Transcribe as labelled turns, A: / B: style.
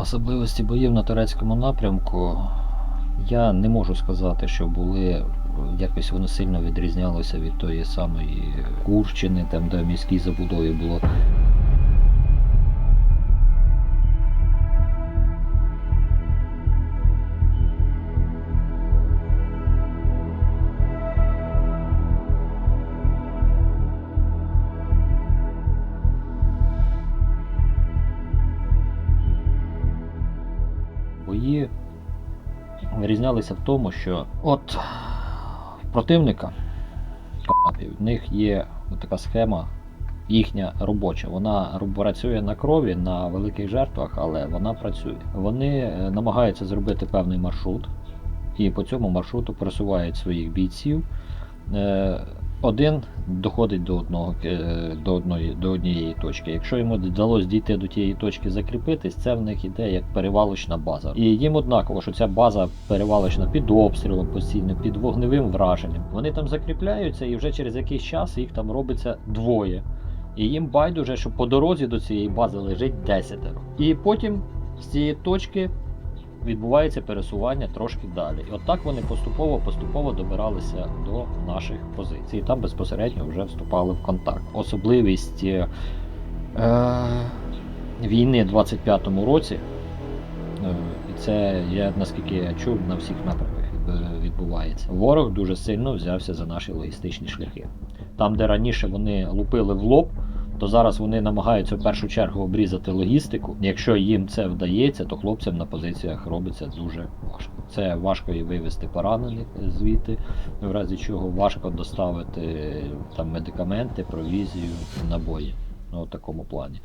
A: Особливості боїв на турецькому напрямку я не можу сказати, що були якось воно сильно відрізнялося від тої самої Курщини, там де в міській забудові було. Бої вирізнялися в тому, що от в противника в них є така схема їхня робоча. Вона працює на крові, на великих жертвах, але вона працює. Вони е, намагаються зробити певний маршрут, і по цьому маршруту просувають своїх бійців. Один доходить до одного е, до одної до однієї точки. Якщо йому вдалося дійти до тієї точки закріпитись, це в них іде як перевалочна база. І їм однаково, що ця база перевалочна під обстрілом постійно, під вогневим враженням. Вони там закріпляються, і вже через якийсь час їх там робиться двоє. І їм байдуже, що по дорозі до цієї бази лежить десятеро. І потім з цієї точки відбувається пересування трошки далі. І отак вони поступово-поступово добиралися до наших позицій. Там безпосередньо вже вступали в контакт. Особливість е, війни в 25-му році, е, і це я наскільки я чув, на всіх напрямках відбувається. Ворог дуже сильно взявся за наші логістичні шляхи. Там, де раніше вони лупили в лоб, то зараз вони намагаються в першу чергу обрізати логістику. Якщо їм це вдається, то хлопцям на позиціях робиться дуже важко. Це важко і вивезти поранених звідти, в разі чого важко доставити там медикаменти, провізію, набої. Ну, в такому плані.